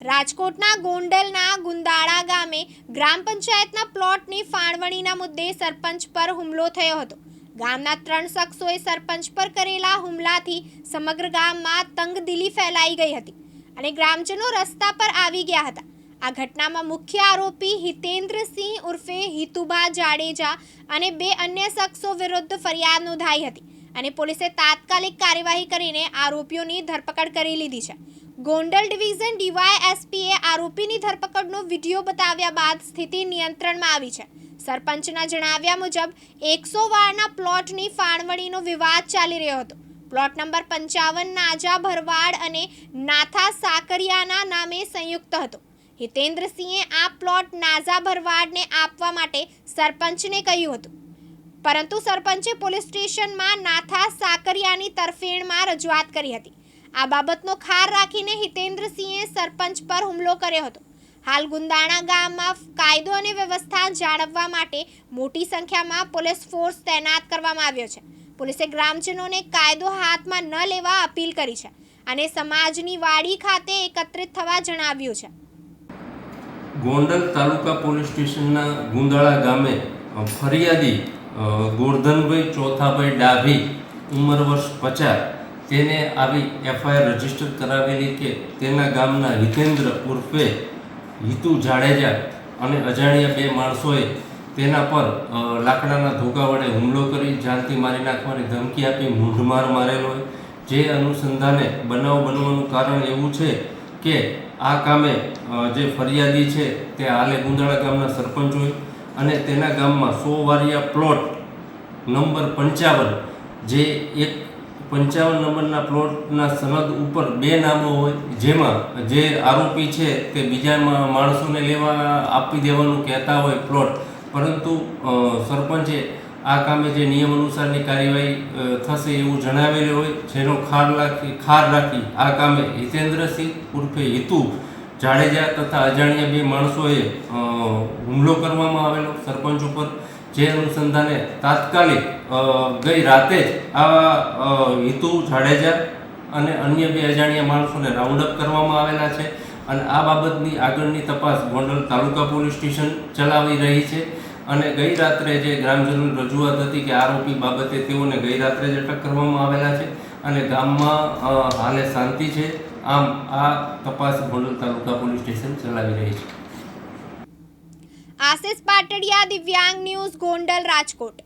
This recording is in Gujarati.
રાજકોટના ગોંડલના ગુંદાળા ગામે ગ્રામ પંચાયતના પ્લોટની ફાળવણીના મુદ્દે સરપંચ પર હુમલો થયો હતો. ગામના ત્રણ શખ્સોએ સરપંચ પર કરેલા હુમલાથી સમગ્ર ગામમાં તંગદિલી ફેલાઈ ગઈ હતી અને ગ્રામજનો રસ્તા પર આવી ગયા હતા. આ ઘટનામાં મુખ્ય આરોપી હિતેન્દ્રસિંહ ઉર્ફે હિતુબા જાડેજા અને બે અન્ય શખ્સો વિરુદ્ધ ફરિયાદ નોંધાઈ હતી અને પોલીસે તાત્કાલિક કાર્યવાહી કરીને આરોપીઓની ધરપકડ કરી લીધી છે. ગોંડલ ડિવિઝન ડીવાયએસપીએ આરોપીની ધરપકડનો વીડિયો બતાવ્યા બાદ સ્થિતિ નિયંત્રણમાં આવી છે. સરપંચના જણાવ્યા મુજબ, એકસો વારના પ્લોટની ફાળવણીનો વિવાદ ચાલી રહ્યો હતો. પ્લોટ નંબર પંચાવન નાજા ભરવાડ અને નાથા સાકરિયાના નામે સંયુક્ત હતો. હિતેન્દ્રસિંહે આ પ્લોટ નાઝા ભરવાડને આપવા માટે સરપંચને કહ્યું હતું. પરંતુ સરપંચે પોલીસ સ્ટેશનમાં નાથા સાકરિયાની તરફેણમાં રજૂઆત કરી હતી. આ બાબતનો ખાર રાખીને હિતેન્દ્રસિંહે સરપંચ પર હુમલો કર્યો હતો. હાલ ગુંદાણા ગામમાં કાયદો અને વ્યવસ્થા જાળવવા માટે મોટી સંખ્યામાં પોલીસ ફોર્સ તૈનાત કરવામાં આવ્યો છે. પોલીસે ગ્રામજનોને કાયદો હાથમાં ન લેવા અપીલ કરી છે અને સમાજની વાડી ખાતે એકત્રિત થવા જણાવ્યું છે. ગોંડલ તાલુકા પોલીસ સ્ટેશનના ગુંદાળા ગામે ફરિયાદી ગોરધનભાઈ ચોથાભાઈ ડાભી, ઉંમર વર્ષ પચાસ તેને આવી એફઆઈઆર રજિસ્ટર કરાવેલી કે તેના ગામના હિતેન્દ્ર ઉર્ફે હિતુ જાડેજા અને અજાણ્યા બે માણસોએ તેના પર લાકડાના ધોકા વડે હુમલો કરી, જાનથી મારી નાખવાની ધમકી આપી, મૂઢમાર મારેલો હોય. જે અનુસંધાને બનાવ બનવાનું કારણ એવું છે કે આ કામે જે ફરિયાદી છે તે હાલે ગુંદાળા ગામના સરપંચ હોય અને તેના ગામમાં સો વારિયા પ્લોટ નંબર પંચાવન જે એક પંચાવન નંબરના પ્લોટના સનદ ઉપર બે નામો હોય, જેમાં જે આરોપી છે તે બીજા માણસોને લેવા આપી દેવાનું કહેતા હોય પ્લોટ. પરંતુ સરપંચે આ કામે જે નિયમ અનુસારની કાર્યવાહી થશે એવું જણાવેલું હોય, જેનો ખાર રાખી ખાર રાખી આ કામે હિતેન્દ્રસિંહ ઉર્ફે હિતુ જાડેજા તથા અજાણ્યા બે માણસોએ હુમલો કરવામાં આવેલો. સરપંચ ઉપર જે અનુસંધાને તાત્કાલિક ગઈ રાતે જ આ અ, હિતુ જાડેજા અને અન્ય બે અજાણ્યા માણસોને રાઉન્ડ અપ કરવામાં આવેલા છે અને આ બાબતની આગળની તપાસ ગોંડલ તાલુકા પોલીસ સ્ટેશન ચલાવી રહી છે અને ગઈ રાત્રે જે ગ્રામજનોની રજૂઆત હતી કે આરોપી બાબતે તેઓને ગઈ રાત્રે જ અટક કરવામાં આવેલા છે અને ગામમાં હાલે શાંતિ છે આમ આ તપાસ ગોંડલ તાલુકા પોલીસ સ્ટેશન ચલાવી રહી છે. આશિષ પાટડિયા દિવ્યાંગ ન્યૂઝ ગોંડલ રાજકોટ.